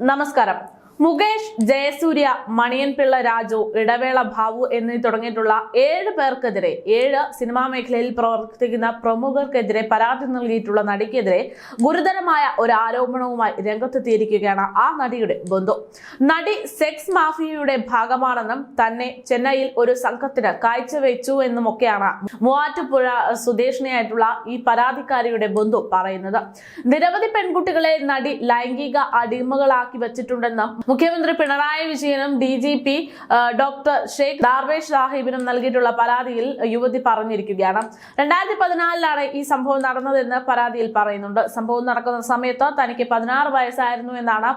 നമസ്കാരം. മുകേഷ് ജയസൂര്യ മണിയൻ പിള്ള രാജു ഇടവേള ഭാവു എന്നീ തുടങ്ങിയിട്ടുള്ള ഏഴ് പേർക്കെതിരെ ഏഴ് സിനിമാ മേഖലയിൽ പ്രവർത്തിക്കുന്ന പ്രമുഖർക്കെതിരെ പരാതി നൽകിയിട്ടുള്ള നടിക്കെതിരെ ഗുരുതരമായ ഒരു ആരോപണവുമായി രംഗത്തെത്തിയിരിക്കുകയാണ് ആ നടിയുടെ ബന്ധു. നടി സെക്സ് മാഫിയയുടെ ഭാഗമാണെന്നും തന്നെ ചെന്നൈയിൽ ഒരു സംഘത്തിന് കാഴ്ചവെച്ചു എന്നുമൊക്കെയാണ് മൂവാറ്റുപുഴ സ്വദേശിനിയായിട്ടുള്ള ഈ പരാതിക്കാരിയുടെ ബന്ധു പറയുന്നത്. നിരവധി പെൺകുട്ടികളെ നടി ലൈംഗിക അടിമകളാക്കി വെച്ചിട്ടുണ്ടെന്നും മുഖ്യമന്ത്രി പിണറായി വിജയനും D G P doctor Sheikh Darvesh സാഹിബിനും നൽകിയിട്ടുള്ള പരാതിയിൽ യുവതി പറഞ്ഞിരിക്കുകയാണ്. രണ്ടായിരത്തി പതിനാലിലാണ് ഈ സംഭവം നടന്നതെന്ന് പരാതിയിൽ പറയുന്നുണ്ട്. സംഭവം നടക്കുന്ന സമയത്ത് തനിക്ക് പതിനാറ് വയസ്സായിരുന്നു എന്നാണ്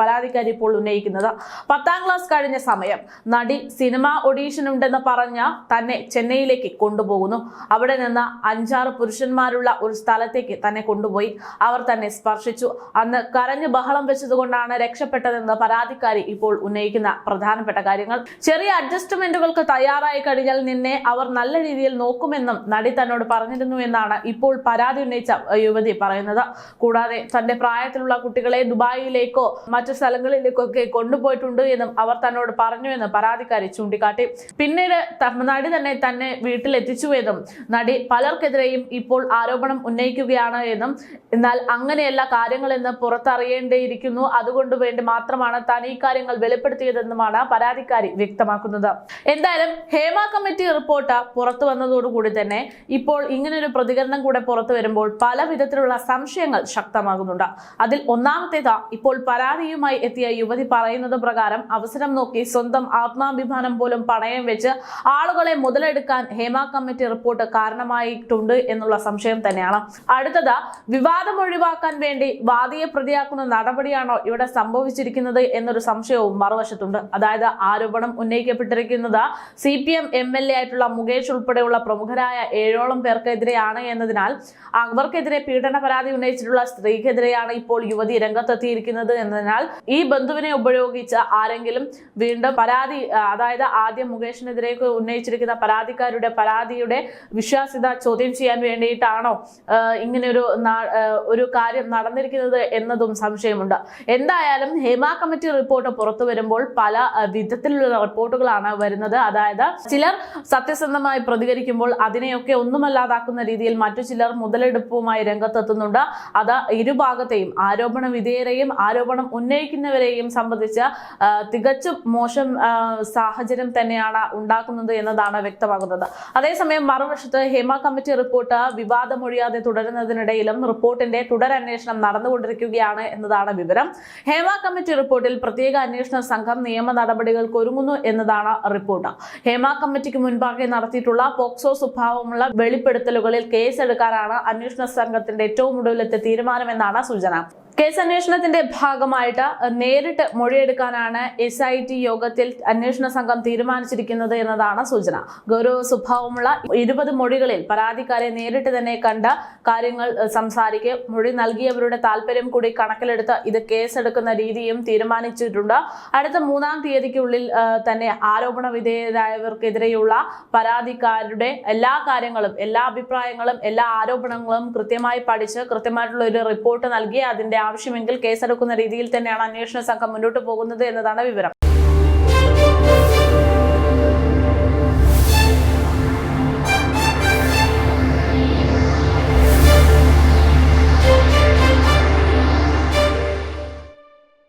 പരാതിക്കാരി ഇപ്പോൾ ഉന്നയിക്കുന്നത്. പത്താം ക്ലാസ് കഴിഞ്ഞ സമയം നടി സിനിമ ഒഡീഷൻ ഉണ്ടെന്ന് പറഞ്ഞ തന്നെ ചെന്നൈയിലേക്ക് കൊണ്ടുപോകുന്നു. അവിടെ നിന്ന് അഞ്ചാറ് പുരുഷന്മാരുള്ള ഒരു സ്ഥലത്തേക്ക് തന്നെ കൊണ്ടുപോയി. അവർ തന്നെ സ്പർശിച്ചു. അന്ന് കരഞ്ഞ് ബഹളം വെച്ചതുകൊണ്ടാണ് രക്ഷപ്പെട്ടതെന്ന് പരാതിക്കാരി ഇപ്പോൾ ഉന്നയിക്കുന്ന പ്രധാനപ്പെട്ട കാര്യങ്ങൾ. ചെറിയ അഡ്ജസ്റ്റ്മെന്റുകൾക്ക് തയ്യാറായി കഴിഞ്ഞാൽ നിന്നെ അവർ നല്ല രീതിയിൽ നോക്കുമെന്നും നടി തന്നോട് പറഞ്ഞിരുന്നു എന്നാണ് ഇപ്പോൾ പരാതി ഉന്നയിച്ച യുവതി പറയുന്നത്. കൂടാതെ തന്റെ പ്രായത്തിലുള്ള കുട്ടികളെ ദുബായിലേക്കോ മറ്റു സ്ഥലങ്ങളിലേക്കോ ഒക്കെ കൊണ്ടുപോയിട്ടുണ്ട് എന്നും അവർ തന്നോട് പറഞ്ഞു എന്ന് പരാതിക്കാരി ചൂണ്ടിക്കാട്ടി. പിന്നീട് നടി തന്നെ തന്നെ വീട്ടിലെത്തിച്ചു എന്നും നടി പലർക്കെതിരെയും ഇപ്പോൾ ആരോപണം ഉന്നയിക്കുകയാണ് എന്നും. എന്നാൽ അങ്ങനെയല്ല കാര്യങ്ങളെന്ന് പുറത്തറിയേണ്ടിയിരിക്കുന്നു. അതുകൊണ്ട് വേണ്ടി മാത്രമാണ് താൻ ഈ കാര്യങ്ങൾ വെളിപ്പെടുത്തിയതെന്നുമാണ് പരാതിക്കാരി വ്യക്തമാക്കുന്നത്. എന്തായാലും ഹേമ കമ്മിറ്റി റിപ്പോർട്ട് പുറത്തു വന്നതോടുകൂടി തന്നെ ഇപ്പോൾ ഇങ്ങനൊരു പ്രതികരണം കൂടെ പുറത്തു വരുമ്പോൾ പല വിധത്തിലുള്ള സംശയങ്ങൾ ശക്തമാകുന്നുണ്ട്. അതിൽ ഒന്നാമത്തേത് ഇപ്പോൾ പരാതിയുമായി എത്തിയ യുവതി പറയുന്നത് പ്രകാരം അവസരം നോക്കി സ്വന്തം ആത്മാഭിമാനം പോലും പണയം വെച്ച് ആളുകളെ മുതലെടുക്കാൻ ഹേമ കമ്മിറ്റി റിപ്പോർട്ട് കാരണമായിട്ടുണ്ട് എന്നുള്ള സംശയം തന്നെയാണ്. അടുത്തത് വിവാദം ഒഴിവാക്കാൻ വേണ്ടി വാദിയെ പ്രതിയാക്കുന്ന നടപടിയാണോ ഇവിടെ സംഭവിച്ചിരിക്കുന്നത് എന്നൊരു സംശയവും മറുവശത്തുണ്ട്. അതായത് ആരോപണം ഉന്നയിക്കപ്പെട്ടിരിക്കുന്നത് C P M M L A ആയിട്ടുള്ള മുകേഷ് ഉൾപ്പെടെയുള്ള പ്രമുഖരായ ഏഴോളം പേർക്കെതിരെയാണ് എന്നതിനാൽ അവർക്കെതിരെ പീഡന പരാതി ഉന്നയിച്ചിട്ടുള്ള സ്ത്രീക്കെതിരെയാണ് ഇപ്പോൾ യുവതി രംഗത്തെത്തിയിരിക്കുന്നത് എന്നതിനാൽ ഈ ബന്ധുവിനെ ഉപയോഗിച്ച് ആരെങ്കിലും വീണ്ടും പരാതി അതായത് ആദ്യം മുകേഷിനെതിരെ ഉന്നയിച്ചിരിക്കുന്ന പരാതിക്കാരുടെ പരാതിയുടെ വിശ്വാസ്യത ചോദ്യം ചെയ്യാൻ വേണ്ടിയിട്ടാണോ ഇങ്ങനെ ഇങ്ങനെയൊരു ഒരു കാര്യം നടന്നിരിക്കുന്നത് എന്നതും സംശയമുണ്ട്. എന്തായാലും ഹേമ കമ്മിറ്റി റിപ്പോർട്ട് പുറത്തു വരുമ്പോൾ പല വിധത്തിലുള്ള റിപ്പോർട്ടുകളാണ് വരുന്നത്. അതായത് ചിലർ സത്യസന്ധമായി പ്രതികരിക്കുമ്പോൾ അതിനെയൊക്കെ ഒന്നുമല്ലാതാക്കുന്ന രീതിയിൽ മറ്റു ചിലർ മുതലെടുപ്പുമായി രംഗത്തെത്തുന്നുണ്ട്. അത് ഇരുഭാഗത്തെയും ആരോപണ വിധേയരെയും ആരോപണം ഉന്നയിക്കുന്നവരെയും സംബന്ധിച്ച് തികച്ചും മോശം സാഹചര്യം തന്നെയാണ് ഉണ്ടാക്കുന്നത് എന്നതാണ് വ്യക്തമാകുന്നത്. അതേസമയം മറുവശത്ത് ഹേമ കമ്മിറ്റി റിപ്പോർട്ട് വിവാദമൊഴിയാതെ തുടരുന്നതിനിടയിലും റിപ്പോർട്ടിന്റെ തുടരന്വേഷണം നടന്നുകൊണ്ടിരിക്കുകയാണ് എന്നതാണ് വിവരം. ഹേമ കമ്മിറ്റി റിപ്പോർട്ടിൽ പ്രത്യേക അന്വേഷണ സംഘം നിയമ നടപടികൾക്ക് ഒരുങ്ങുന്നു എന്നതാണ് റിപ്പോർട്ട്. ഹേമ കമ്മിറ്റിക്ക് മുൻപാകെ നടത്തിയിട്ടുള്ള പോക്സോ സ്വഭാവമുള്ള വെളിപ്പെടുത്തലുകളിൽ കേസെടുക്കാനാണ് അന്വേഷണ സംഘത്തിന്റെ ഏറ്റവും ഒടുവിലത്തെ തീരുമാനമെന്നാണ് സൂചന. കേസ് അന്വേഷണത്തിന്റെ ഭാഗമായിട്ട് നേരിട്ട് മൊഴിയെടുക്കാനാണ് എസ് ഐ ടി യോഗത്തിൽ അന്വേഷണ സംഘം തീരുമാനിച്ചിരിക്കുന്നത് എന്നതാണ് സൂചന. ഗൗരവ സ്വഭാവമുള്ള ഇരുപത് മൊഴികളിൽ പരാതിക്കാരെ നേരിട്ട് തന്നെ കണ്ട കാര്യങ്ങൾ സംസാരിക്കുക മൊഴി നൽകിയവരുടെ താല്പര്യം കൂടി കണക്കിലെടുത്ത് ഇത് കേസെടുക്കുന്ന രീതിയും തീരുമാനിച്ചിട്ടുണ്ട്. അടുത്ത മൂന്നാം തീയതിക്കുള്ളിൽ തന്നെ ആരോപണ വിധേയരായവർക്കെതിരെയുള്ള പരാതിക്കാരുടെ എല്ലാ കാര്യങ്ങളും എല്ലാ അഭിപ്രായങ്ങളും എല്ലാ ആരോപണങ്ങളും കൃത്യമായി പഠിച്ച് കൃത്യമായിട്ടുള്ള ഒരു റിപ്പോർട്ട് നൽകി അതിന്റെ ആവശ്യമെങ്കിൽ കേസെടുക്കുന്ന രീതിയിൽ തന്നെയാണ് അന്വേഷണ സംഘം മുന്നോട്ട് പോകുന്നത് എന്നതാണ് വിവരം.